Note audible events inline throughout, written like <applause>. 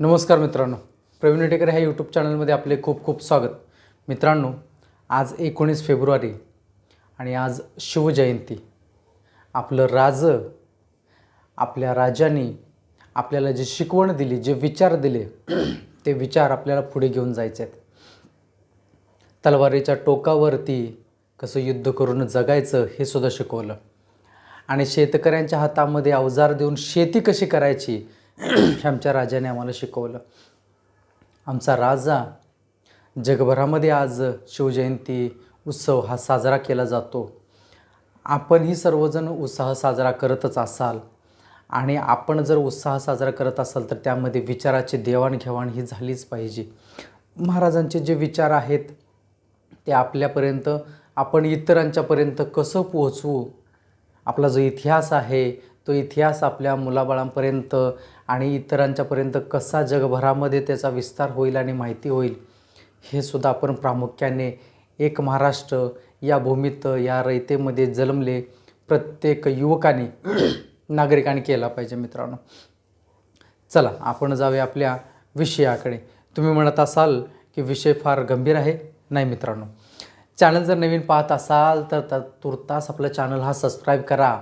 नमस्कार मित्रांनो. प्रवीण विटेकर ह्या यूट्यूब चॅनलमध्ये आपले खूप खूप स्वागत. मित्रांनो आज एकोणीस फेब्रुवारी आणि आज शिवजयंती. आपलं राज आपल्या राजांनी आपल्याला जे शिकवण दिली जे विचार दिले <clears throat> ते विचार आपल्याला पुढे घेऊन जायचे आहेत. तलवारीच्या टोकावरती कसं युद्ध करून जगायचं हे सुद्धा शिकवलं. आणि शेतकऱ्यांच्या हातामध्ये अवजार देऊन शेती कशी करायची <clears throat> आमच्या राजाने आम्हाला शिकवलं. आमचा राजा जगभरामध्ये आज शिवजयंती उत्सव हा साजरा केला जातो. आपणही सर्वजण उत्साह साजरा करतच असाल आणि आपण जर उत्साह साजरा करत असाल तर त्यामध्ये विचाराची देवाणघेवाण ही झालीच पाहिजे. महाराजांचे जे विचार आहेत ते आपल्यापर्यंत आपण इतरांच्यापर्यंत कसं पोहोचवू? आपला जो इतिहास आहे तो इतिहास आपल्या मुलाबाळांपर्यंत आणि इतरांच्यापर्यंत कसा जगभरामध्ये त्याचा विस्तार होईल आणि माहिती होईल हे सुद्धा आपण प्रामुख्याने एक महाराष्ट्र या भूमीत या रयतेमध्ये जन्मले प्रत्येक युवकाने नागरिकाने केला पाहिजे मित्रांनो. चला आपण जाऊया आपल्या विषयाकडे. तुम्ही म्हणत असाल की विषय फार गंभीर आहे. नाही मित्रांनो. चॅनल जर नवीन पाहत असाल तर त तुर्तास आपलं चॅनल हा सबस्क्राईब करा.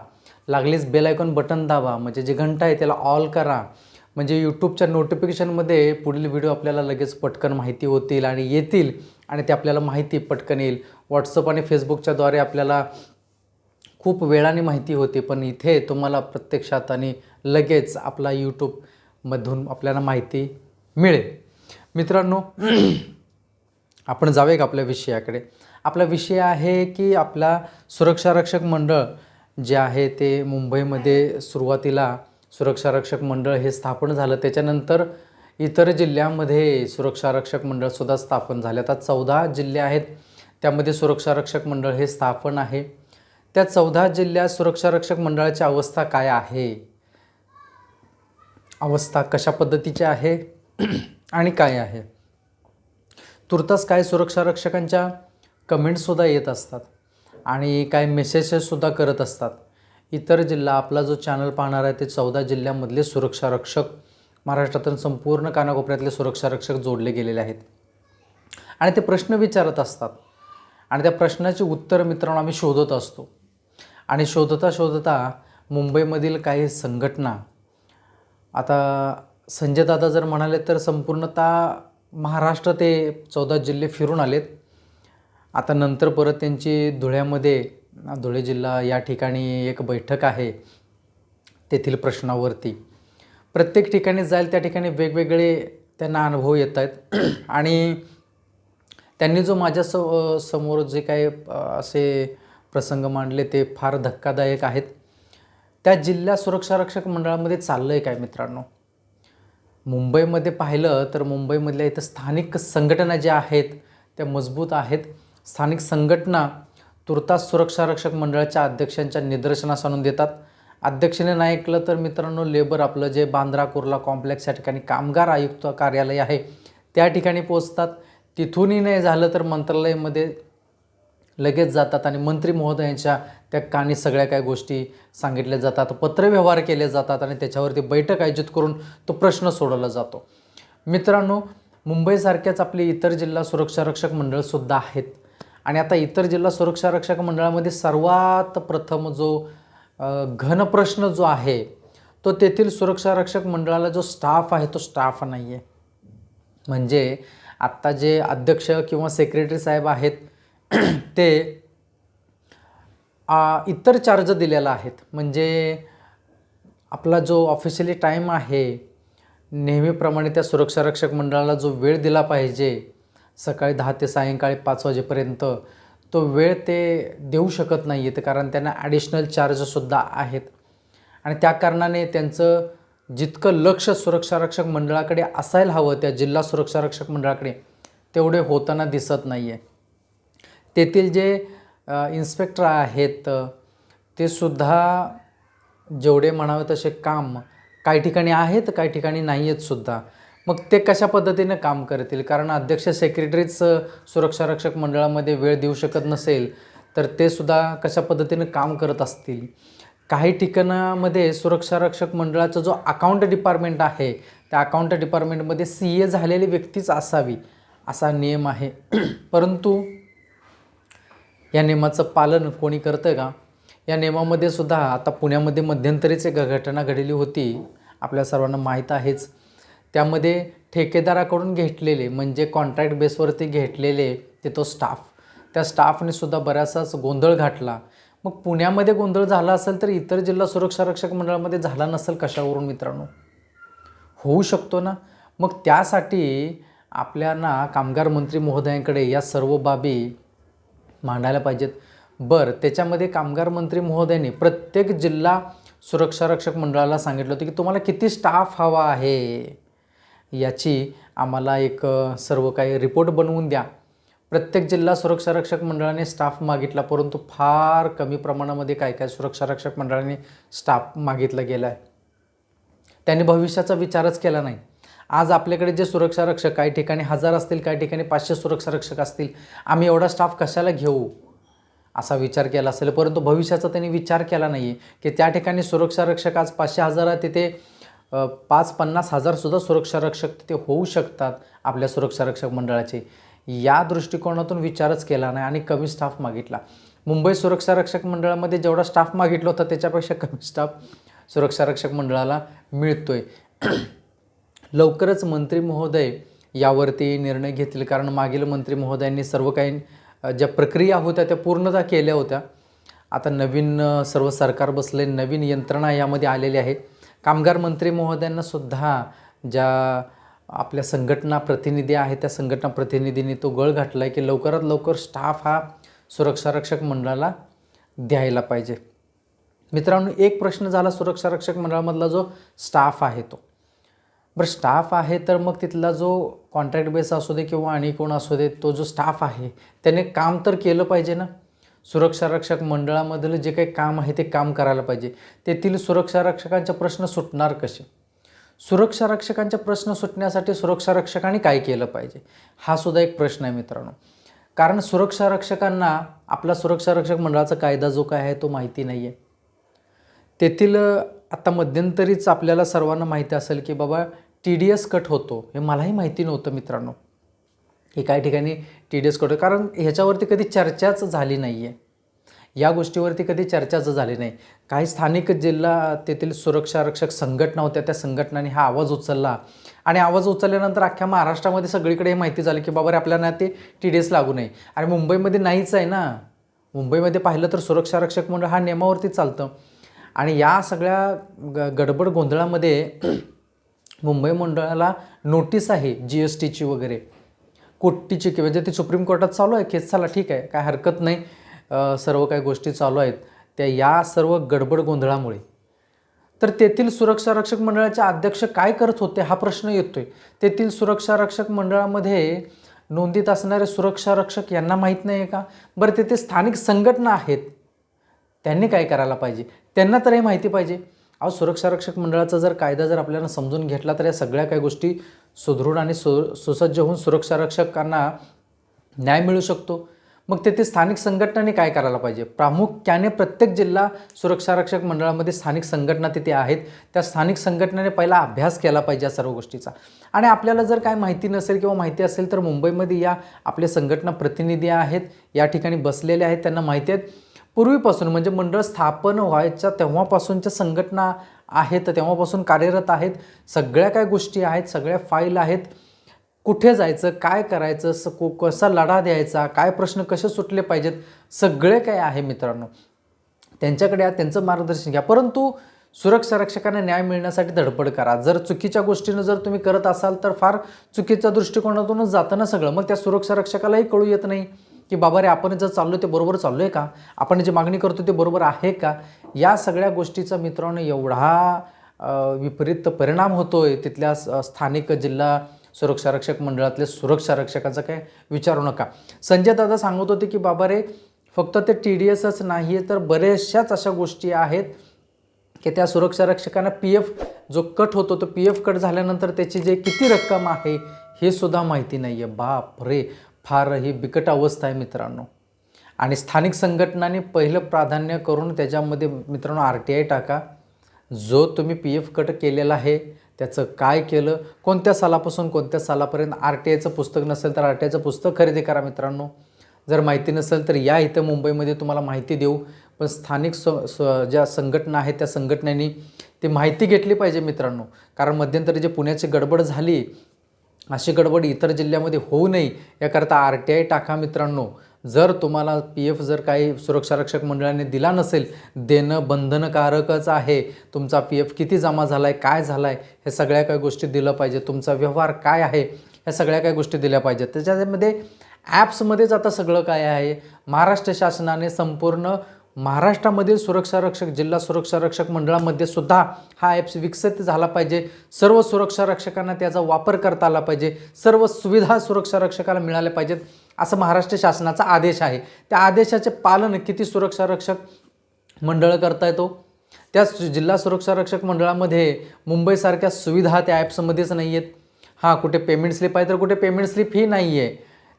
लागलीच बेल आयकॉन बटन दाबा म्हणजे जे घंटा आहे त्याला ऑल करा. म्हणजे यूट्यूबच्या नोटिफिकेशनमध्ये पुढील व्हिडिओ आपल्याला लगेच पटकन माहिती होतील आणि येतील आणि ते आपल्याला माहिती पटकन येईल व्हॉट्सअप आणि फेसबुकच्याद्वारे आपल्याला खूप वेळाने माहिती होते पण इथे तुम्हाला प्रत्यक्षात आणि लगेच आपला यूट्यूबमधून आपल्याला माहिती मिळेल. मित्रांनो <clears throat> आपण जाऊया का आपल्या विषयाकडे? आपला विषय आहे की आपला सुरक्षारक्षक मंडळ जे आहे ते मुंबईमध्ये सुरुवातीला सुरक्षारक्षक मंडळ हे स्थापन झालं. त्याच्यानंतर इतर जिल्ह्यामध्ये सुरक्षारक्षक मंडळसुद्धा स्थापन झाले. आता चौदा जिल्हे आहेत. त्यामध्ये सुरक्षारक्षक मंडळ हे स्थापन आहे. त्या चौदा जिल्ह्यात सुरक्षारक्षक मंडळाची अवस्था काय आहे? अवस्था कशा पद्धतीची आहे? आणि काय आहे? तुर्तास काय सुरक्षारक्षकांच्या कमेंटसुद्धा येत असतात. आणि काय मेसेजेससुद्धा करत असतात. इतर जिल्हा आपला जो चॅनल पाहणार आहे ते चौदा जिल्ह्यामधले सुरक्षारक्षक महाराष्ट्रातून संपूर्ण कानाकोपऱ्यातले सुरक्षारक्षक जोडले गेलेले आहेत. आणि ते प्रश्न विचारत असतात. आणि त्या प्रश्नाचे उत्तर मित्रांनो आम्ही शोधत असतो. आणि शोधता शोधता मुंबईमधील काही संघटना आता संजय दादा जर म्हणाले तर संपूर्णतः महाराष्ट्र ते चौदा जिल्हे फिरून आलेत. आता नंतर परत त्यांची धुळ्यामध्ये धुळे जिल्हा या ठिकाणी एक बैठक आहे तेथील प्रश्नावरती. प्रत्येक ठिकाणी जाईल त्या ठिकाणी वेगवेगळे त्यांना अनुभव येत आहेत. <clears throat> आणि त्यांनी जो माझ्या स समोर जे काही असे प्रसंग मांडले ते फार धक्कादायक आहेत. त्या जिल्हा सुरक्षारक्षक मंडळामध्ये चाललं आहे काय मित्रांनो? मुंबईमध्ये पाहिलं तर मुंबईमधल्या इथं स्थानिक संघटना ज्या आहेत त्या मजबूत आहेत. स्थानिक संघटना तुर्तास सुरक्षारक्षक मंडळाच्या अध्यक्षांच्या निदर्शनास आणून देतात. अध्यक्षाने नाही ऐकलं तर मित्रांनो लेबर आपलं जे बांद्रा कुर्ला कॉम्प्लेक्स या ठिकाणी कामगार आयुक्त कार्यालय आहे त्या ठिकाणी पोचतात तिथूनही नाही झालं तर मंत्रालयामध्ये लगेच जातात आणि मंत्री महोदयांच्या त्या कानी सगळ्या काय गोष्टी सांगितल्या जातात पत्रव्यवहार केले जातात आणि त्याच्यावरती बैठक आयोजित करून तो प्रश्न सोडवला जातो. मित्रांनो मुंबईसारख्याच आपले इतर जिल्हा सुरक्षारक्षक मंडळसुद्धा आहेत. आणि आता इतर जिल्हा सुरक्षा रक्षक मंडळामध्ये सर्वात प्रथम जो घन प्रश्न जो आहे तो तेथील सुरक्षारक्षक मंडळाला जो स्टाफ आहे तो स्टाफ नाही आहे म्हणजे आत्ता जे अध्यक्ष किंवा सेक्रेटरी साहेब आहेत ते इतर चार्ज दिलेला आहेत. म्हणजे आपला जो ऑफिशियली टाईम आहे नेहमीप्रमाणे त्या सुरक्षा रक्षक मंडळाला जो वेळ दिला पाहिजे सकाळी दहा ते सायंकाळी पाच वाजेपर्यंत तो वेळ ते देऊ शकत नाही आहेत कारण त्यांना ॲडिशनल चार्जसुद्धा आहेत. आणि त्या कारणाने त्यांचं जितकं लक्ष सुरक्षारक्षक मंडळाकडे असायला हवं त्या जिल्हा सुरक्षारक्षक मंडळाकडे तेवढे होताना दिसत नाही आहे तेथील जे इन्स्पेक्टर आहेत ते सुद्धा जेवढे म्हणावे तसे काम काही ठिकाणी आहेत काही ठिकाणी नाही आहेत सुद्धा. मग ते कशा पद्धतीनं काम करतील? कारण अध्यक्ष सेक्रेटरीच सुरक्षारक्षक मंडळामध्ये वेळ देऊ शकत नसेल तर ते सुद्धा कशा पद्धतीनं काम करत असतील? काही ठिकाणामध्ये सुरक्षा रक्षक मंडळाचा जो अकाउंट डिपार्टमेंट आहे त्या अकाउंट डिपार्टमेंटमध्ये सी ए झालेली व्यक्तीच असावी असा नियम आहे. <clears throat> परंतु या नियमाचं पालन कोणी करतं का? या नियमामध्ये सुद्धा आता पुण्यामध्ये मध्यंतरीच एक घटना घडलेली होती. आपल्या सर्वांना माहीत आहेच. त्यामध्ये ठेकेदाराकडून घेतलेले म्हणजे कॉन्ट्रॅक्ट बेसवरती घेतलेले ते तो स्टाफ त्या स्टाफने सुद्धा बऱ्याचसाच गोंधळ घातला. मग पुण्यामध्ये गोंधळ झाला असेल तर इतर जिल्हा सुरक्षा रक्षक मंडळामध्ये झाला नसेल कशावरून मित्रांनो? होऊ शकतो ना. मग त्यासाठी आपल्याला कामगार मंत्री महोदयांकडे या सर्व बाबी मांडायला पाहिजेत. बरं त्याच्यामध्ये कामगार मंत्री महोदयांनी प्रत्येक जिल्हा सुरक्षा रक्षक मंडळाला सांगितलं होतं की तुम्हाला किती स्टाफ हवा आहे? याची आम्हाला एक सर्व काही रिपोर्ट बनवून द्या. प्रत्येक जिल्हा सुरक्षा रक्षक मंडळाने स्टाफ मागितला परंतु फार कमी प्रमाणामध्ये काय काय सुरक्षा रक्षक मंडळाने स्टाफ मागितला गेला आहे त्यांनी भविष्याचा विचारच केला नाही. आज आपल्याकडे जे सुरक्षा रक्षक काही ठिकाणी हजार असतील काही ठिकाणी पाचशे सुरक्षा रक्षक असतील आम्ही एवढा स्टाफ कशाला घेऊ? असा विचार केला असेल परंतु भविष्याचा त्यांनी विचार केला नाही आहे की त्या ठिकाणी सुरक्षा रक्षक आज पाचशे हजारात तिथे पाच पन्नास हजारसुद्धा सुरक्षा रक्षक तिथे होऊ शकतात आपल्या सुरक्षा रक्षक मंडळाचे. या दृष्टिकोनातून विचारच केला नाही आणि कमी स्टाफ मागितला. मुंबई सुरक्षा रक्षक मंडळामध्ये जेवढा स्टाफ मागितला होता त्याच्यापेक्षा कमी स्टाफ सुरक्षा रक्षक मंडळाला आहे लवकरच मंत्री महोदय यावरती निर्णय घेतील कारण मागील मंत्री महोदयांनी सर्व काही ज्या प्रक्रिया होत्या त्या पूर्णतः केल्या होत्या. आता नवीन सर्व सरकार बसले नवीन यंत्रणा यामध्ये आलेली आहे कामगार मंत्री महोदयांना सुद्धा ज्या आपल्या संघटना प्रतिनिधी आहेत त्या संघटना प्रतिनिधींनी तो गळ घातला आहे की लवकरात लवकर स्टाफ हा सुरक्षारक्षक मंडळाला द्यायला पाहिजे. मित्रांनो एक प्रश्न झाला सुरक्षारक्षक मंडळामधला जो स्टाफ आहे तो. बरं स्टाफ आहे तर मग तिथला जो कॉन्ट्रॅक्ट बेस असू दे किंवा आणि कोण असू दे तो जो स्टाफ आहे त्याने काम तर केलं पाहिजे ना? सुरक्षा रक्षक मंडळामधलं जे काही काम आहे ते काम करायला पाहिजे. तेथील सुरक्षा रक्षकांचे प्रश्न सुटणार कसे? सुरक्षा रक्षकांचे प्रश्न सुटण्यासाठी सुरक्षा रक्षकांनी काय केलं पाहिजे? हा सुद्धा एक प्रश्न आहे मित्रांनो. कारण सुरक्षा रक्षकांना आपला सुरक्षा रक्षक मंडळाचा कायदा जो काय आहे तो माहिती नाही आहे तेथील आत्ता आता मध्यंतरीच आपल्याला सर्वांना माहिती असेल की बाबा टी डी एस कट होतो हे मलाही माहिती नव्हतं मित्रांनो. हे काही ठिकाणी टी डी एस कट कारण ह्याच्यावरती कधी चर्चाच झाली नाही आहे या गोष्टीवरती कधी चर्चाच झाली नाही. काही स्थानिक जिल्हा तेथील सुरक्षा रक्षक संघटना होत्या. त्या संघटनांनी हा आवाज उचलला. आणि आवाज उचलल्यानंतर अख्ख्या महाराष्ट्रामध्ये सगळीकडे हे माहिती झालं की बाबा रे आपल्याला ते टी डी एस लागू नये. आणि मुंबईमध्ये नाहीच आहे ना. मुंबईमध्ये पाहिलं तर सुरक्षा रक्षक मंडळ हा नियमावरती चालतं. आणि या सगळ्या ग गडबड गोंधळामध्ये <clears throat> मुंबई मंडळाला नोटीस आहे जी एस टीची वगैरे. कोटीची की म्हणजे ती सुप्रीम कोर्टात चालू आहे केस चाला ठीक आहे काय हरकत नाही. सर्व काही गोष्टी चालू आहेत. त्या या सर्व गडबड गोंधळामुळे. तर तेथील सुरक्षा रक्षक मंडळाचे अध्यक्ष काय करत होते हा प्रश्न येतोय. तेथील सुरक्षा रक्षक मंडळामध्ये नोंदीत असणारे सुरक्षा रक्षक यांना माहीत नाही आहे का? बरं तेथे स्थानिक संघटना आहेत. त्यांनी काय करायला पाहिजे? त्यांना तर हे माहिती पाहिजे. अहो सुरक्षा रक्षक मंडळाचा जर कायदा जर आपल्याला समजून घेतला तर या सगळ्या काही गोष्टी सुदृढ आणि सु सुसज्ज होऊन सुरक्षा रक्षकांना न्याय मिळू शकतो. मग तेथे स्थानिक संघटनांनी काय करायला पाहिजे? प्रामुख्याने प्रत्येक जिल्हा सुरक्षा रक्षक मंडळामध्ये स्थानिक संघटना तिथे आहेत. त्या स्थानिक संघटनेने पहिला अभ्यास केला पाहिजे या सर्व गोष्टीचा. आणि आपल्याला जर काय माहिती नसेल किंवा माहिती असेल तर मुंबईमध्ये या आपले संघटना प्रतिनिधी आहेत. या ठिकाणी बसलेले आहेत. त्यांना माहिती आहेत. पूर्वीपासून म्हणजे मंडळ स्थापन व्हायच्या तेव्हापासूनच्या संघटना आहेत तेव्हापासून कार्यरत आहेत सगळ्या काय गोष्टी आहेत सगळ्या फाईल आहेत. कुठे जायचं काय करायचं स को कसा लढा द्यायचा काय प्रश्न कसे सुटले पाहिजेत सगळे काय आहे मित्रांनो. त्यांच्याकडे या त्यांचं मार्गदर्शन घ्या. परंतु सुरक्षा रक्षकांना न्याय मिळण्यासाठी धडपड करा. जर चुकीच्या गोष्टीनं जर तुम्ही करत असाल तर फार चुकीच्या दृष्टिकोनातूनच जातं ना सगळं. मग त्या सुरक्षा रक्षकालाही कळू येत नाही. की बाबा रे आपण जर चाललो ते बरोबर चाललो आहे का? आपण जे मागणी करतो ते बरोबर आहे का? या सगळ्या गोष्टीचा मित्रांनो एवढा विपरीत परिणाम होतो आहे तिथल्या स्थानिक जिल्हा सुरक्षा रक्षक मंडळातल्या सुरक्षा रक्षकाचा काय विचारू नका. संजय दादा सांगत होते की बाबा रे फक्त ते टी डी एसच नाही तर बऱ्याचशाच अशा गोष्टी आहेत की त्या सुरक्षा रक्षकांना पी एफ जो कट होतो तो पी एफ कट झाल्यानंतर त्याची जे किती रक्कम आहे हे सुद्धा माहिती नाही आहे बाप रे फार ही बिकट अवस्था आहे मित्रांनो. आणि स्थानिक संघटनांनी पहिलं प्राधान्य करून त्याच्यामध्ये मित्रांनो आर टी आय टाका. जो तुम्ही पी एफ कट केलेला आहे त्याचं काय केलं कोणत्या सालापासून कोणत्या सालापर्यंत आर टी आयचं पुस्तक नसेल तर आर टी आयचं पुस्तक खरेदी करा मित्रांनो. जर माहिती नसेल तर या इथं मुंबईमध्ये तुम्हाला माहिती देऊ. पण स्थानिक स स ज्या संघटना आहेत त्या संघटनांनी ती माहिती घेतली पाहिजे मित्रांनो. कारण मध्यंतरी जे पुण्याची गडबड झाली अशी गडबड इतर जिल्ह्यामध्ये होऊ नये याकरता आर टी आय टाका मित्रांनो. जर तुम्हाला पी एफ जर काही सुरक्षा रक्षक मंडळाने दिला नसेल देणं बंधनकारकच आहे. तुमचा पी एफ किती जमा झाला आहे काय झाला आहे हे सगळ्या काही गोष्टी दिलं पाहिजे तुमचा व्यवहार काय आहे ह्या सगळ्या काही गोष्टी दिल्या पाहिजेत. त्याच्यामध्ये ॲप्समध्येच आता सगळं काय आहे महाराष्ट्र शासनाने संपूर्ण महाराष्ट्रामधील सुरक्षा रक्षक जिल्हा सुरक्षा रक्षक मंडळामध्ये सुद्धा हा ॲप्स विकसित झाला पाहिजे. सर्व सुरक्षा रक्षकांना त्याचा वापर करता आला पाहिजे. सर्व सुविधा सुरक्षा रक्षकाला मिळाल्या पाहिजेत असं महाराष्ट्र शासनाचा आदेश आहे. त्या आदेशाचे पालन किती सुरक्षा रक्षक मंडळ करता येतो? त्या जिल्हा सुरक्षा रक्षक मंडळामध्ये मुंबईसारख्या सुविधा त्या ॲप्समध्येच नाही आहेत हां कुठे पेमेंट स्लिप आहे तर कुठे पेमेंट स्लिप ही नाही आहे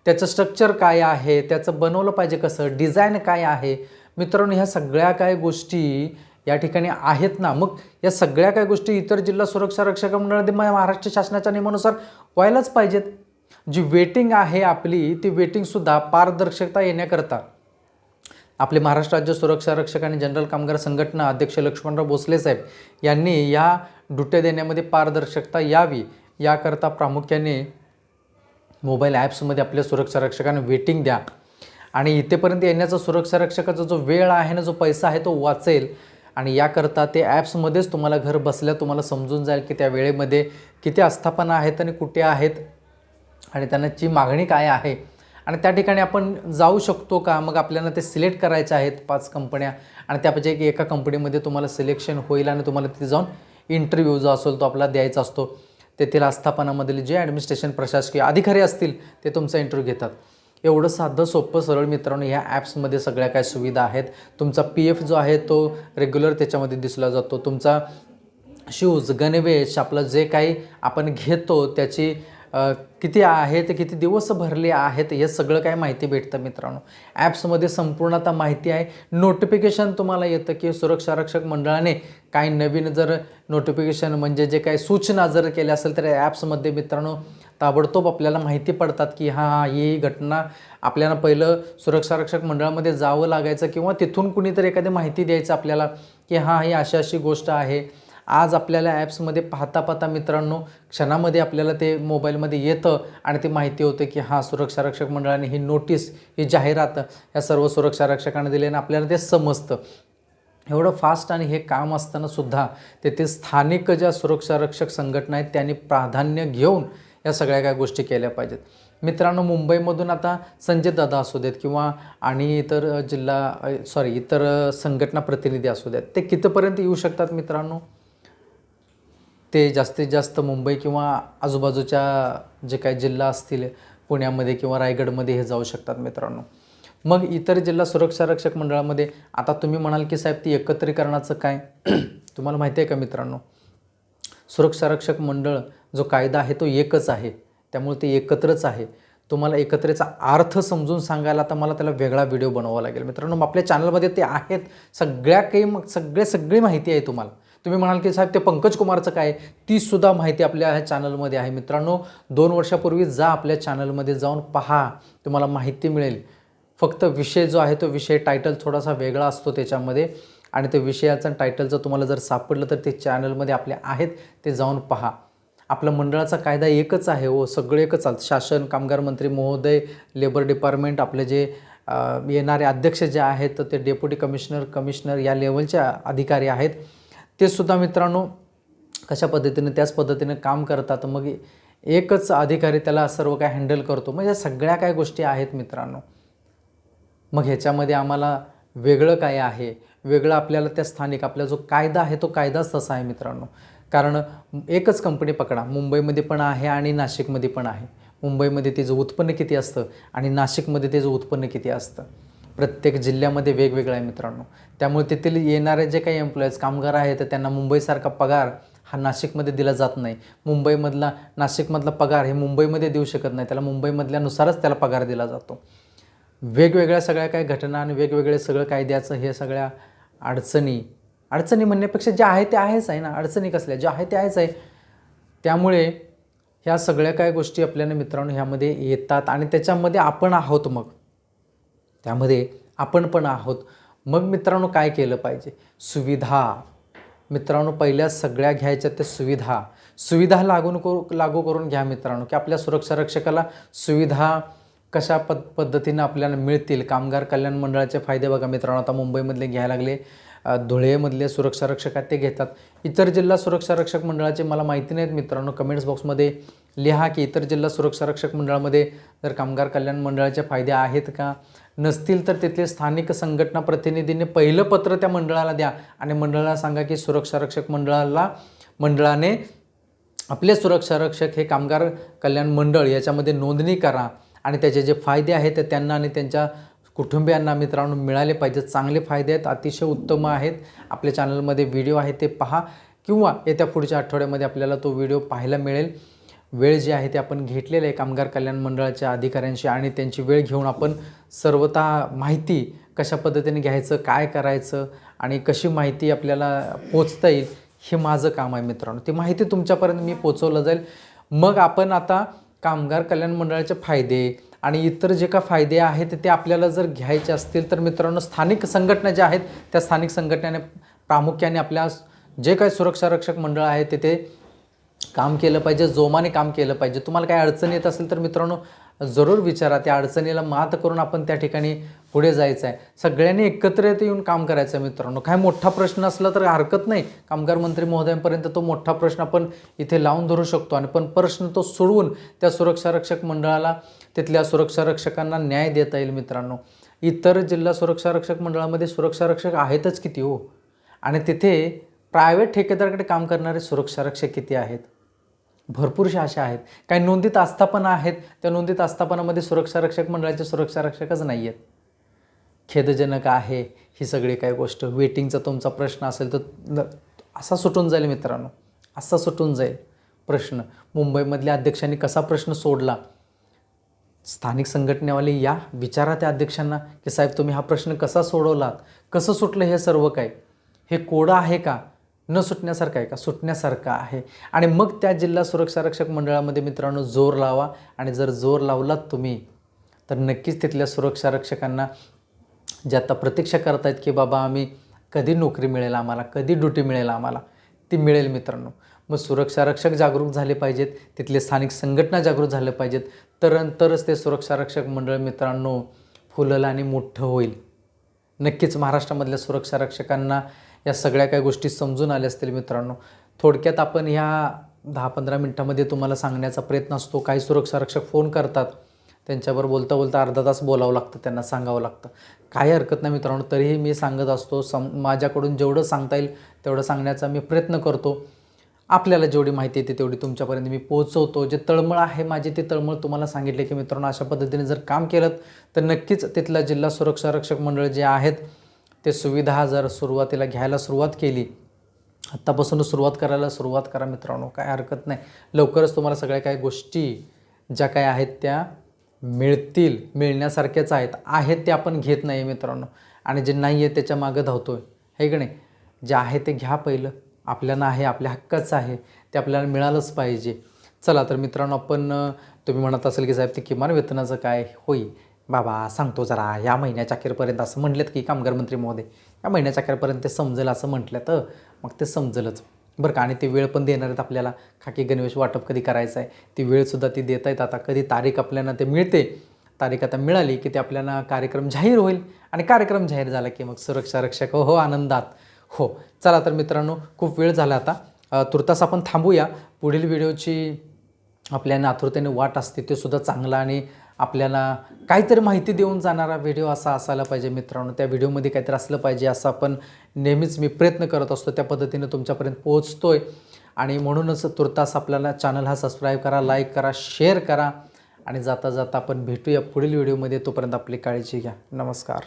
त्याचं स्ट्रक्चर काय आहे? त्याचं बनवलं पाहिजे कसं? डिझाईन काय आहे? मित्रांनो ह्या सगळ्या काय गोष्टी या ठिकाणी आहेत ना? मग या सगळ्या काय गोष्टी इतर जिल्हा सुरक्षा रक्षक मंडळामध्ये म- महाराष्ट्र शासनाच्या नियमानुसार व्हायलाच पाहिजेत. जी वेटिंग आहे आपली ती वेटिंगसुद्धा पारदर्शकता येण्याकरता. आपले महाराष्ट्र राज्य सुरक्षा रक्षक आणि जनरल कामगार संघटना अध्यक्ष लक्ष्मणराव भोसले साहेब यांनी या ड्युट्या देण्यामध्ये पारदर्शकता यावी याकरता प्रामुख्याने मोबाईल ॲप्समध्ये आपल्या सुरक्षा रक्षकांना वेटिंग द्या. आणि इथेपर्यंत येण्याचा सुरक्षा रक्षकाचा जो वेळ आहे ना जो पैसा आहे तो वाचेल. आणि याकरता ते ॲप्समध्येच तुम्हाला घर बसल्या तुम्हाला समजून जाईल की त्या वेळेमध्ये किती आस्थापना आहेत आणि कुठे आहेत आणि त्यांची मागणी काय आहे. आणि त्या ठिकाणी आपण जाऊ शकतो का? मग आपल्याला ते सिलेक्ट करायचे आहेत पाच कंपन्या आणि त्यापैकी एका कंपनीमध्ये तुम्हाला सिलेक्शन होईल आणि तुम्हाला तिथे जाऊन इंटरव्ह्यू जो असेल तो आपला द्यायचा असतो. तेथील आस्थापनामधील जे ॲडमिनिस्ट्रेशन प्रशासकीय अधिकारी असतील ते तुमचा इंटरव्ह्यू घेतात. एवढं साधं सोपं सरळ मित्रांनो ह्या ॲप्समध्ये सगळ्या काय सुविधा आहेत. तुमचा पी एफ जो आहे तो रेग्युलर त्याच्यामध्ये दिसला जातो. तुमचा शूज गणवेश आपलं जे काही आपण घेतो त्याची किती आहे ते किती दिवस भरले आहेत हे सगळं काय माहिती भेटतं मित्रांनो. ॲप्समध्ये संपूर्ण आता माहिती आहे. नोटिफिकेशन तुम्हाला येतं की सुरक्षा रक्षक मंडळाने काही नवीन जर नोटिफिकेशन म्हणजे जे काही सूचना जर केल्या असेल तर ॲप्समध्ये मित्रांनो ताबडतोब आपल्याला माहिती पडतात की हां हां ही घटना आपल्याला पहिलं सुरक्षा रक्षक मंडळामध्ये जावं लागायचं किंवा तिथून कुणीतरी एखादी माहिती द्यायचं आपल्याला की हां ही अशी अशी गोष्ट आहे. आज आपल्याला ॲप्समध्ये पाहता पाहता मित्रांनो क्षणामध्ये आपल्याला ते मोबाईलमध्ये येतं आणि ती माहिती होते की हां सुरक्षा रक्षक मंडळाने ही नोटीस ही जाहिरात या सर्व सुरक्षा रक्षकांना दिली आणि आपल्याला ते समजतं. एवढं फास्ट आणि हे काम असतानासुद्धा तेथे स्थानिक ज्या सुरक्षा रक्षक संघटना आहेत त्यांनी प्राधान्य घेऊन या सगळ्या काय गोष्टी केल्या पाहिजेत. मित्रांनो मुंबईमधून आता संजय दादा असू देत किंवा आणि इतर जिल्हा सॉरी इतर संघटना प्रतिनिधी असू देत ते कितीपर्यंत येऊ शकतात मित्रांनो? ते जास्तीत जास्त मुंबई किंवा आजूबाजूच्या जे काही जिल्हा असतील पुण्यामध्ये किंवा रायगडमध्ये हे जाऊ शकतात मित्रांनो. मग इतर जिल्हा सुरक्षा रक्षक मंडळामध्ये आता तुम्ही म्हणाल की साहेब ती एकत्रीकरणाचं काय? <clears throat> तुम्हाला माहिती आहे का मित्रांनो? सुरक्षारक्षक मंडळ जो कायदा आहे तो एकच आहे. त्यामुळे ते एकत्रच आहे. तुम्हाला एकत्रेचा अर्थ समजून सांगायला तर मला त्याला वेगळा व्हिडिओ बनवावा लागेल. मित्रांनो आपल्या चॅनलमध्ये ते आहेत. सगळ्या काही मग सगळे सगळी माहिती आहे तुम्हाला. तुम्ही म्हणाल की साहेब ते पंकज कुमारचं काय ती सुद्धा माहिती आपल्या ह्या चॅनलमध्ये आहे. मित्रांनो दोन वर्षापूर्वी जा आपल्या चॅनलमध्ये जाऊन पहा. तुम्हाला माहिती मिळेल. फक्त विषय जो आहे तो विषय टायटल थोडासा वेगळा असतो त्याच्यामध्ये. आणि त्या विषयाचं टायटल जर तुम्हाला जर सापडलं तर ते चॅनलमध्ये आपले आहेत ते जाऊन पहा. आपला मंडळाचा कायदा एकच आहे हो सगळे एकच चालतं. शासन कामगार मंत्री महोदय लेबर डिपार्टमेंट आपले जे येणारे अध्यक्ष जे आहेत तर ते डेप्युटी कमिशनर कमिशनर या लेवलचे अधिकारी आहेत. ते सुद्धा मित्रांनो कशा पद्धतीने त्याच पद्धतीने काम करतात. मग एकच अधिकारी त्याला सर्व काय हँडल करतो. म्हणजे सगळ्या काय गोष्टी आहेत मित्रांनो. मग ह्याच्यामध्ये आम्हाला वेगळं काय आहे? वेगळं आपल्याला त्या स्थानिक आपला जो कायदा आहे तो कायदाच तसा आहे मित्रांनो. कारण एकच कंपनी पकडा. मुंबईमध्ये पण आहे आणि नाशिकमध्ये पण आहे. मुंबईमध्ये तिचं उत्पन्न किती असतं आणि नाशिकमध्ये तिचं उत्पन्न किती असतं. प्रत्येक जिल्ह्यामध्ये वेगवेगळं आहे मित्रांनो. त्यामुळे तेथील येणारे जे काही एम्प्लॉईज कामगार आहेत तर त्यांना मुंबईसारखा पगार हा नाशिकमध्ये दिला जात नाही. मुंबईमधला नाशिकमधला पगार हे मुंबईमध्ये देऊ शकत नाही. त्याला मुंबईमधल्यानुसारच त्याला पगार दिला जातो. वेगवेगळ्या सगळ्या काही घटना आणि वेगवेगळे सगळं कायद्याचं हे सगळ्या अडचणी. अडचणी म्हणण्यापेक्षा जे आहे ते आहेच आहे ना. अडचणी कसल्या? जे आहे ते आहेच आहे. त्यामुळे ह्या सगळ्या काय गोष्टी आपल्याला मित्रांनो ह्यामध्ये येतात आणि त्याच्यामध्ये आपण आहोत मग. त्यामध्ये आपण पण आहोत. मग मित्रांनो काय केलं पाहिजे? सुविधा. मित्रांनो पहिल्या सगळ्या घ्यायच्या त्या सुविधा. सुविधा लागून करू लागू करून घ्या मित्रांनो की आपल्या सुरक्षा रक्षकाला सुविधा कशा पद पद्धतीनं आपल्याला मिळतील? कामगार कल्याण मंडळाचे फायदे बघा मित्रांनो. आता मुंबईमधले घ्यायला लागले. धुळेमधले सुरक्षा रक्षक आहेत ते घेतात. इतर जिल्हा सुरक्षा रक्षक मंडळाचे मला माहिती नाहीत मित्रांनो. कमेंट्स बॉक्समध्ये लिहा की इतर जिल्हा सुरक्षा रक्षक मंडळामध्ये जर कामगार कल्याण मंडळाचे फायदे आहेत का? नसतील तर तिथले स्थानिक संघटना प्रतिनिधींनी पहिलं पत्र त्या मंडळाला द्या आणि मंडळाला सांगा की सुरक्षा रक्षक मंडळाला मंडळाने आपले सुरक्षा रक्षक हे कामगार कल्याण मंडळ याच्यामध्ये नोंदणी करा. आणि त्याचे जे फायदे आहेत त्यांना आणि त्यांच्या कुटुंबियांना मित्रांनो मिळाले पाहिजेत. चांगले फायदे आहेत अतिशय उत्तम आहेत. आपल्या चॅनलमध्ये व्हिडिओ आहे ते पहा किंवा येत्या पुढच्या आठवड्यामध्ये आपल्याला तो व्हिडिओ पाहायला मिळेल. वेळ जी आहे ते आपण घेतलेलं आहे कामगार कल्याण मंडळाच्या अधिकाऱ्यांशी आणि त्यांची वेळ घेऊन आपण सर्वता माहिती कशा पद्धतीने घ्यायचं काय करायचं आणि कशी माहिती आपल्याला पोचता येईल हे माझं काम आहे मित्रांनो. ती माहिती तुमच्यापर्यंत मी पोचवलं जाईल. मग आपण आता कामगार कल्याण मंडळाचे फायदे आणि इतर जे का फायदे आहेत ते आपल्याला जर घ्यायचे असतील तर मित्रांनो स्थानिक संघटना ज्या आहेत त्या स्थानिक संघटनेने प्रामुख्याने आपल्या जे काही सुरक्षा रक्षक मंडळ आहे तिथे काम केलं पाहिजे जोमाने काम केलं पाहिजे. तुम्हाला काही अडचण येत असेल तर मित्रांनो जरूर विचारा त्या अडचणीला मात करून आपण त्या ठिकाणी पुढे जायचं आहे सगळ्यांनी एकत्रित येऊन काम करायचं आहे मित्रांनो. काय मोठा प्रश्न असला तर हरकत नाही. कामगार मंत्री महोदयांपर्यंत तो मोठा प्रश्न आपण इथे लावून धरू शकतो. आणि पण प्रश्न तो सोडवून त्या सुरक्षा रक्षक मंडळाला तिथल्या सुरक्षा रक्षकांना न्याय देता येईल मित्रांनो. इतर जिल्हा सुरक्षा रक्षक मंडळामध्ये सुरक्षा रक्षक आहेतच किती हो? आणि तिथे प्रायव्हेट ठेकेदाराकडे काम करणारे सुरक्षा रक्षक किती आहेत? भरपूरशा अशा आहेत. काही नोंदीत आस्थापना आहेत. त्या नोंदीत आस्थापनामध्ये सुरक्षा रक्षक मंडळाचे सुरक्षा रक्षकच नाही आहेत खेदजनक आहे ही सगळी काय गोष्ट. वेटिंगचा तुमचा प्रश्न असेल तर न असा सुटून जाईल मित्रांनो. असा सुटून जाईल प्रश्न. मुंबईमधल्या अध्यक्षांनी कसा प्रश्न सोडला? स्थानिक संघटनेवाले या विचारा त्या अध्यक्षांना की साहेब तुम्ही हा प्रश्न कसा सोडवलात? कसं सुटलं हे सर्व काय हे कोडं आहे का? न सुटण्यासारखं आहे का? सुटण्यासारखं आहे. आणि मग त्या जिल्हा सुरक्षा रक्षक मंडळामध्ये मित्रांनो जोर लावा. आणि जर जोर लावलात तुम्ही तर नक्कीच तिथल्या सुरक्षा रक्षकांना जे आता प्रतीक्षा करतायत की बाबा आम्ही कधी नोकरी मिळेल आम्हाला कधी ड्युटी मिळेल आम्हाला ती मिळेल मित्रांनो. मग सुरक्षा रक्षक जागरूक झाले पाहिजेत तिथले स्थानिक संघटना जागरूक झाले पाहिजेत तर तरच ते सुरक्षा रक्षक मंडळ मित्रांनो फुललं आणि मोठं होईल. नक्कीच महाराष्ट्रामधल्या सुरक्षा रक्षकांना या सगळ्या काही गोष्टी समजून आल्या असतील मित्रांनो. थोडक्यात आपण ह्या दहा पंधरा मिनटामध्ये तुम्हाला सांगण्याचा प्रयत्न असतो काही सुरक्षा रक्षक फोन करतात. त्यांच्यावर बोलता बोलता अर्धा तास बोलावं लागतं त्यांना सांगावं लागतं. काही हरकत नाही मित्रांनो तरीही मी सांगत असतो सम माझ्याकडून जेवढं सांगता येईल तेवढं सांगण्याचा मी प्रयत्न करतो. आपल्याला जेवढी माहिती येते तेवढी तुमच्यापर्यंत मी पोहोचवतो. जे तळमळ आहे माझी ते तळमळ तुम्हाला सांगितले की मित्रांनो अशा पद्धतीने जर काम केलं तर नक्कीच तिथला जिल्हा सुरक्षा रक्षक मंडळ जे आहेत ते सुविधा जर सुरुवातीला घ्यायला सुरुवात केली आत्तापासून सुरुवात करायला सुरुवात करा मित्रांनो काय हरकत नाही. लवकरच तुम्हाला सगळ्या काही गोष्टी ज्या काय आहेत त्या मिळतील मिळण्यासारख्याच आहेत आहेत ते आपण घेत नाही आहे मित्रांनो. आणि जे नाही आहे त्याच्या मागं धावतो आहे हे की नाही? जे आहे ते घ्या पहिलं. आपल्याला आहे आपल्या हक्काचं आहे ते आपल्याला मिळालंच पाहिजे. चला तर मित्रांनो आपण तुम्ही म्हणत असेल की साहेब ते किमान वेतनाचं काय होईल? बाबा सांगतो जरा या महिन्याच्या अखेरपर्यंत असं म्हटलेत की कामगार मंत्री महोदय या महिन्याच्या अखेरपर्यंत ते समजेल असं म्हटलं तर मग ते समजेलच. बरं का? आणि ते वेळ पण देणार आहेत आपल्याला. खाकी गणवेश वाटप कधी करायचं आहे ती वेळसुद्धा ती देत आहेत. आता कधी तारीख आपल्याला ते मिळते. तारीख आता मिळाली की ते आपल्याला कार्यक्रम जाहीर होईल. आणि कार्यक्रम जाहीर झाला की मग सुरक्षा रक्षक हो, हो आनंदात. हो. चला तर मित्रांनो खूप वेळ झाला आता. तुर्तास आपण थांबूया. पुढील व्हिडिओची आपल्याला आतुरतेने वाट असते ते सुद्धा चांगला आणि आपल्याला काहीतरी माहिती देऊन जाणारा व्हिडिओ असा असायला पाहिजे मित्रांनो. त्या व्हिडिओमध्ये काहीतरी असलं पाहिजे असं आपण नेहमीच मी प्रयत्न करत असतो. त्या पद्धतीने तुमच्यापर्यंत पोहोचतो आहे आणि म्हणूनच तुर्तास आपल्याला चॅनल हा सबस्क्राईब करा लाईक करा शेअर करा. आणि जाता जाता आपण भेटूया पुढील व्हिडिओमध्ये तोपर्यंत आपली काळजी घ्या. नमस्कार.